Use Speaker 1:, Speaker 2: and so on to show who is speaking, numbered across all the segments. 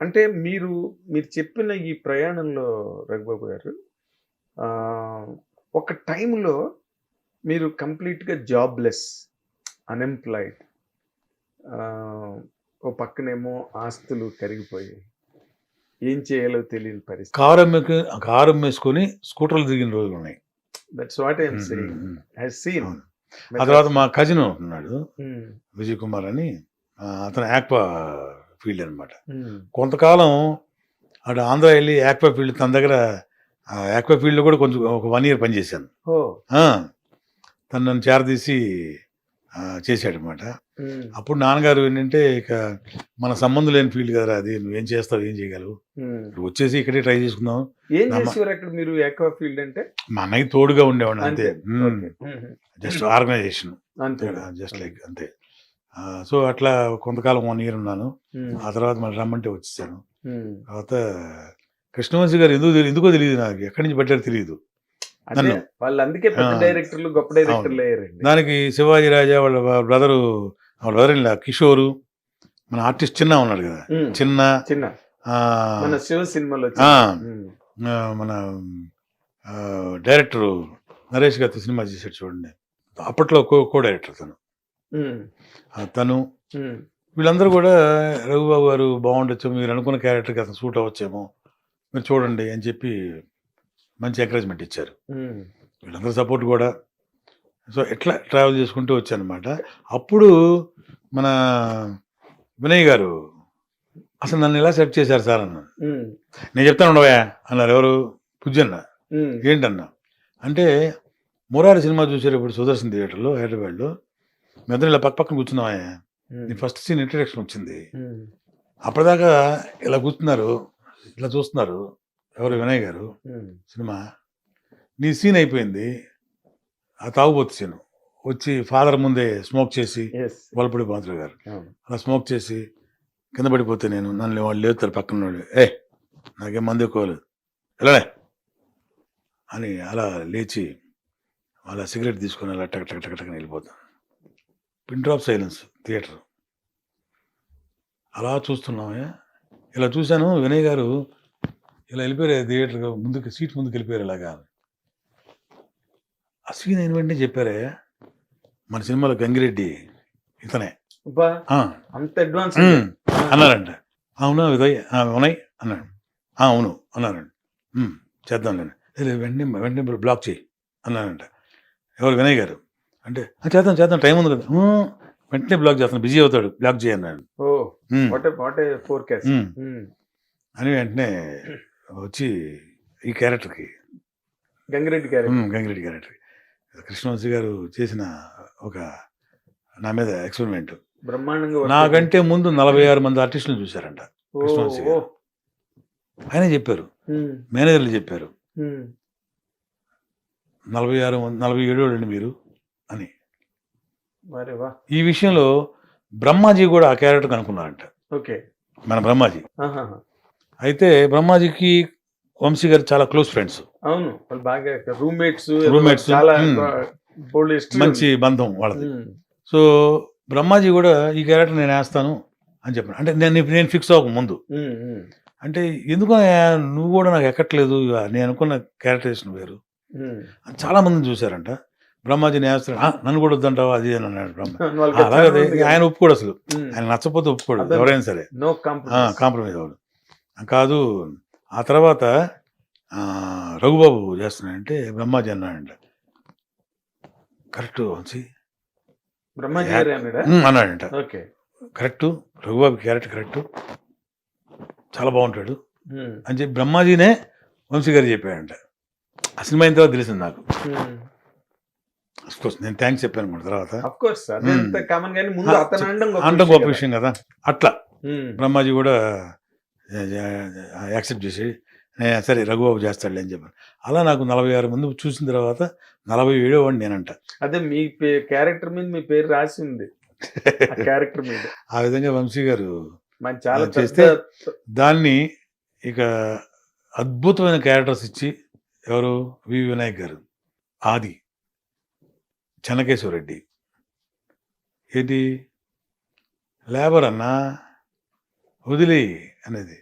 Speaker 1: అంటే మీరు మీరు చెప్పిన ఈ ప్రయాణంలో రఘుబాబు గారు ఒక టైంలో మీరు కంప్లీట్గా జాబ్లెస్ అన్ఎంప్లాయిడ్ ఓ పక్కనేమో ఆస్తులు కరిగిపోయాయి ఏం చేయాలో తెలియని పరిస్థితి.
Speaker 2: కారు కారు అమ్మేసుకొని స్కూటర్లు దిగిన రోజులు ఉన్నాయి.
Speaker 1: That's what I'm saying scene.
Speaker 2: ఆ తర్వాత మా కజిన్ ఉంటున్నాడు విజయ్ కుమార్ అని. అతను యాక్వా ఫీల్డ్ అనమాట కొంతకాలం అటు ఆంధ్ర వెళ్ళి యాక్వా ఫీల్డ్ తన దగ్గర యాక్వా ఫీల్డ్లో కూడా కొంచెం ఒక వన్ ఇయర్ పనిచేశాను. తను నన్ను చేరదీసి చేశాడనమాట అప్పుడు నాన్నగారు ఏంటంటే ఇక మన సంబంధం లేని ఫీల్డ్ కదరా అది నువ్వేం చేస్తావు ఏం చేయగలవు? వచ్చేసి ఇక్కడే ట్రై చేసుకుందాం.
Speaker 1: ఏం
Speaker 2: నమ్మ-
Speaker 1: చేసేవారు అక్కడ మీరు ఎక్కువ ఫీల్డ్ అంటే?
Speaker 2: మా అన్నయ్య తోడుగా ఉండేవాడిని అంతే. Just organization.
Speaker 1: అంతే
Speaker 2: జస్ట్ లైక్ అంతే. సో అట్లా కొంతకాలం వన్ ఇయర్ ఉన్నాను. ఆ తర్వాత మళ్ళీ రమ్మంటే వచ్చేసాను. తర్వాత కృష్ణవంశీ గారు ఎందుకు ఎందుకో తెలియదు నాకు. ఎక్కడి నుంచి పట్టారో తెలియదు
Speaker 1: అంటే
Speaker 2: నన్ను.
Speaker 1: వాళ్ళు అందుకే పెద్ద
Speaker 2: ఆ.
Speaker 1: డైరెక్టర్లు గొప్ప డైరెక్టర్లు అయ్యారండి
Speaker 2: దానికి శివాజీ రాజా వాళ్ళ బ్రదరు వాళ్ళ బ్రదర్ ఇలా కిషోరు మన ఆర్టిస్ట్ చిన్న ఉన్నాడు కదా. చిన్న
Speaker 1: చిన్న. మన శివ సినిమాలో
Speaker 2: మన డైరెక్టర్ నరేష్ గారితో సినిమా చేశాడు చూడండి అప్పట్లో కో డైరెక్టర్ తను. తను. వీళ్ళందరూ కూడా రఘుబాబు గారు బాగుండొచ్చు మీరు అనుకున్న క్యారెక్టర్కి అతను సూట్ అవ్వచ్చేమో మీరు చూడండి అని చెప్పి మంచి ఎంకరేజ్మెంట్ ఇచ్చారు. వీళ్ళందరూ సపోర్ట్ కూడా సో ఎట్లా ట్రావెల్ చేసుకుంటూ వచ్చానమాట అప్పుడు మన వినయ్ గారు అసలు నన్ను ఎలా సెట్ చేశారు సార్ అన్న. నేను చెప్తాను ఉండవా అన్నారు ఎవరు పుజ్జన్న. ఏంటన్నా అంటే మురారి సినిమా చూసేటప్పుడు సుదర్శన్ థియేటర్లో హైదరాబాద్లో మీ ఇద్దరు ఇలా పక్క పక్కన
Speaker 1: Mhm.
Speaker 2: ఫస్ట్ సీన్ ఇంట్రడక్షన్ వచ్చింది. అప్పటిదాకా ఇలా కూర్చున్నారు ఇలా చూస్తున్నారు ఎవరు వినయ్ గారు. సినిమా నీ సీన్ అయిపోయింది ఆ తాగుబోతు సీన్ వచ్చి ఫాదర్ ముందే స్మోక్ చేసి. వలపడి పాత్ర గారు. అలా స్మోక్ చేసి కింద పడిపోతే నేను నన్ను వాళ్ళు లేపుతారు పక్కన వాళ్ళు ఏ నాకేం మంది ఎక్కువలేదు వెళ్ళలే అని అలా లేచి అలా సిగరెట్ తీసుకొని అలా టక్ టక్ టక్ టక్ వెళ్ళిపోతాను పిన్ డ్రాప్ సైలెన్స్ థియేటర్ అలా చూస్తున్నామే. ఇలా చూశాను వినయ్ గారు ఇలా వెళ్ళిపోయారు థియేటర్ ముందుకు సీట్ ముందుకు వెళ్ళిపోయారు ఇలాగా. ఆ సీన్ అయిన వెంటనే చెప్పారే? మన సినిమాలో గంగిరెడ్డి ఇతనే.
Speaker 1: అంత అడ్వాన్స్
Speaker 2: అన్నారంట. అవునా విదయ్ ఉన్నాయి అన్నాడు. "ఆ, అవును అన్నారంట. "ఉమ్, చేద్దాంలేండి "ఏ, వెంటనే వెంటనే బ్లాక్ చేయి అన్నారంట. ఎవరు? వినయ్ గారు. అంటే "ఆ, చేద్దాం చేద్దాం టైం ఉంది కదా. "ఉమ్, వెంటనే బ్లాక్ చేస్తాను బిజీ అవుతాడు బ్లాక్ చేయి అన్నాడు
Speaker 1: ఓ
Speaker 2: "um,
Speaker 1: what what forecast
Speaker 2: um." అని వెంటనే వచ్చి ఈ క్యారెక్టర్కి
Speaker 1: గంగిరెడ్డి గారు
Speaker 2: ఉమ్, గంగిరెడ్డి క్యారెక్టర్కి. కృష్ణవంశీ గారు చేసిన ఒక నా మీద ఎక్స్పెరిమెంట్.
Speaker 1: బ్రహ్మాండంగా
Speaker 2: నాకంటే ముందు నలభై ఆరు మంది ఆర్టిస్టులు చూశారంట కృష్ణవంశీ. గారు. ఆయన చెప్పారు. మేనేజర్లు చెప్పారు. నలభై ఆరు నలభై ఏడు మీరు. అని. ఈ విషయంలో బ్రహ్మాజీ కూడా ఆ క్యారెక్టర్ అనుకున్నారంట
Speaker 1: ఓకే.
Speaker 2: మన బ్రహ్మాజీ. అయితే బ్రహ్మాజీకి వంశీ గారు చాలా క్లోజ్ ఫ్రెండ్స్.
Speaker 1: అవును. బాగా రూమ్మేట్స్
Speaker 2: మంచి. బంధం వాళ్ళది. సో బ్రహ్మాజీ కూడా ఈ క్యారెక్టర్ నేను వేస్తాను అని చెప్పాను అంటే నేను నేను ఫిక్స్ అవ్వక ముందు. అంటే ఎందుకు నువ్వు కూడా నాకు ఎక్కట్లేదు ఇక నేను అనుకున్న క్యారెక్టరేషన్ వేరు. చాలా మందిని చూశారంట. బ్రహ్మాజీని వేస్తాడు "ఆ, నన్ను కూడా వద్దంటావా? అది అని అన్నాడు బ్రహ్మ.
Speaker 1: వాళ్ళకి
Speaker 2: "ఆ, అలాగే ఆయన ఒప్పుకోడు అసలు. ఆయన నచ్చపోతే ఒప్పుకోడు. ఎవరైనా సరే. కాంప్రమైజ్ అవ్వడు కాదు ఆ తర్వాత రఘుబాబు చేస్తున్నాడంటే బ్రహ్మాజీ అన్నాడంట. కరెక్ట్ వంశీ?
Speaker 1: బ్రహ్మాజీ
Speaker 2: అన్నాడంట. Correct Raghubabu character correct. చాలా బాగుంటాడు. అని చెప్పి బ్రహ్మాజీనే వంశీ గారు చెప్పాడంట. ఆ సినిమా అయిన తర్వాత తెలిసింది నాకు. కోర్స్ నేను థ్యాంక్స్ చెప్పాను తర్వాత.
Speaker 1: కోర్స్. కామన్ ముందు అతను అనడం గొప్ప విషయం కదా.
Speaker 2: అట్లా.
Speaker 1: ఉమ్,
Speaker 2: బ్రహ్మాజీ కూడా యాక్సెప్ట్ చేసి "నే- సరే రఘుబాబు చేస్తాడులే అని చెప్పాను. అలా నాకు నలభై ఆరు మంది చూసిన తర్వాత నలభై ఏడో వాడిని నేనంట.
Speaker 1: అదే మీ క్యారెక్టర్ మీద మీ పేరు రాసి ఉంది. ఆ క్యారెక్టర్ మీద.
Speaker 2: ఆ విధంగా వంశీ గారు
Speaker 1: చాలా
Speaker 2: చేస్తే దాన్ని ఇక అద్భుతమైన క్యారెక్టర్స్ ఇచ్చి ఎవరు? వి. వినాయక్ గారు. ఆది. చెన్నకేశ్వరరెడ్డి ఏంటి? లేబర్ అన్నా? వదిలి అనేది.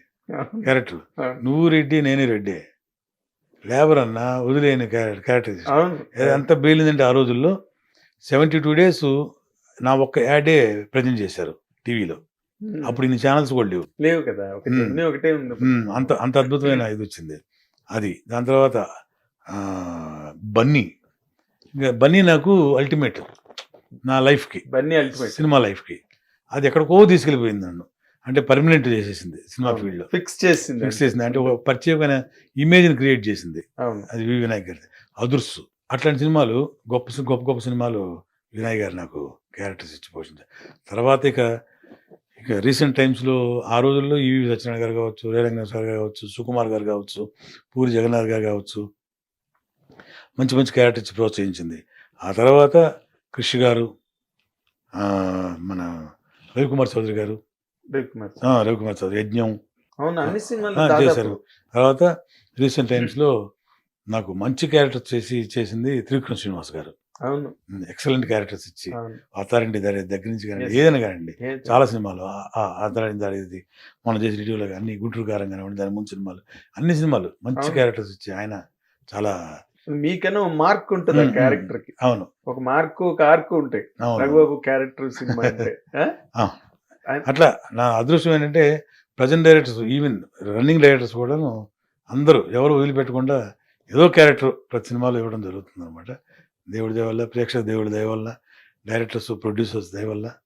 Speaker 2: క్యారెక్టర్. నువ్వు రెడ్డి నేను రెడ్డి. లేబర్ అన్న వదిలేని క్యారెక్టర్ ఎంత బేలిందంటే ఆ రోజుల్లో సెవెంటీ టూ డేస్ నా ఒక్క యాడే ప్రజెంట్ చేశారు టీవీలో. అప్పుడు ఇన్ని ఛానల్స్ కూడా లేవు.
Speaker 1: లేవు కదా. ఒకటి
Speaker 2: అంత అంత అద్భుతమైన ఇది వచ్చింది. అది. దాని తర్వాత బన్నీ. బన్నీ నాకు అల్టిమేట్ నా లైఫ్కి
Speaker 1: బన్నీ అల్టిమేట్
Speaker 2: సినిమా లైఫ్కి. అది ఎక్కడికో తీసుకెళ్ళిపోయింది నన్ను. అంటే పర్మనెంట్ చేసేసింది సినిమా ఫీల్డ్లో
Speaker 1: ఫిక్స్ చేసింది.
Speaker 2: ఫిక్స్ చేసింది. అంటే ఒక ప్రత్యేకమైన ఇమేజ్ని క్రియేట్ చేసింది. అది వి వినాయక్ గారి అదుర్సు అట్లాంటి సినిమాలు గొప్ప గొప్ప గొప్ప సినిమాలు వినాయక్ గారు నాకు క్యారెక్టర్స్ ఇచ్చి పోషించారు. తర్వాత ఇక ఇక రీసెంట్ టైమ్స్లో ఆ రోజుల్లో ఈవి సత్యనారాయణ గారు కావచ్చు రేలంగ సార్ గారు కావచ్చు సుకుమార్ గారు కావచ్చు పూరి జగన్నాథ్ గారు కావచ్చు మంచి మంచి క్యారెక్టర్ ఇచ్చి ప్రోత్సహించింది. ఆ తర్వాత కృషి గారు మన రవికుమార్ చౌదరి గారు.
Speaker 1: రవికుమార్
Speaker 2: చౌదరి యజ్ఞం. చేశారు. తర్వాత రీసెంట్ టైమ్స్లో నాకు మంచి క్యారెక్టర్ చేసి చేసింది త్రివిక్రమ్ శ్రీనివాస్ గారు.
Speaker 1: అవును.
Speaker 2: ఎక్సలెంట్ క్యారెక్టర్స్ ఇచ్చి అథారిటీ దారి దగ్గర నుంచి కానీ. ఏదైనా కానివ్వండి చాలా సినిమాలు అథారిటీ దారి ఇది మన చేసిన రివ్యూలో అన్ని గుంటూరు కారం కానివ్వండి దాని ముందు సినిమాలు అన్ని సినిమాలు మంచి. క్యారెక్టర్స్ ఇచ్చి ఆయన చాలా
Speaker 1: మీకన్నా మార్క్ ఉంటుంది ఆ. క్యారెక్టర్కి
Speaker 2: అవును.
Speaker 1: ఒక మార్కు ఒక ఆర్క్ ఉంటాయి. రఘుబాబు క్యారెక్టర్ సినిమా అంటే
Speaker 2: అట్లా నా అదృష్టం ఏంటంటే present directors even running directors కూడాను అందరూ ఎవరు వదిలిపెట్టకుండా ఏదో క్యారెక్టర్ ప్రతి సినిమాలో ఇవ్వడం జరుగుతుంది అనమాట దేవుడి దయ వల్ల ప్రేక్షక దేవుడి దయ వల్ల డైరెక్టర్స్ ప్రొడ్యూసర్స్ దయ వల్ల. ఆ, బా-